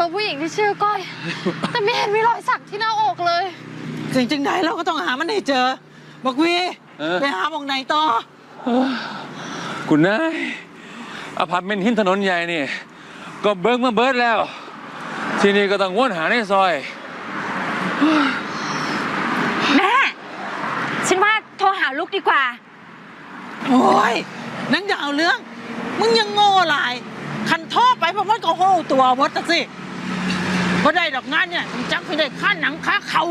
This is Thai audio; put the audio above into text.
แต่ไม่เห็นมีรอยสักที่หน้าอกเลยสิ่งจริงไหนเราก็ต้องหามันให้เจอ บอกวีเออ ไปหาหมองไหนต่อ คุณนายอพาร์ตเมนต์หินถนนใหญ่นี่ ก็เบิ้งมาเบิดแล้ว ทีนี้ก็ต้องวนหาในซอย แม่ ฉันว่าโทรหาลูกดีกว่า โอ้ย นังอย่าเอาเรื่อง มึงยังโง่หลาย คันท่อไปเพราะมันก็โห่ตัววัดสิ พอได้ดอกงานเนี่ยมึงจักไปได้ค่าหนังค่าเขา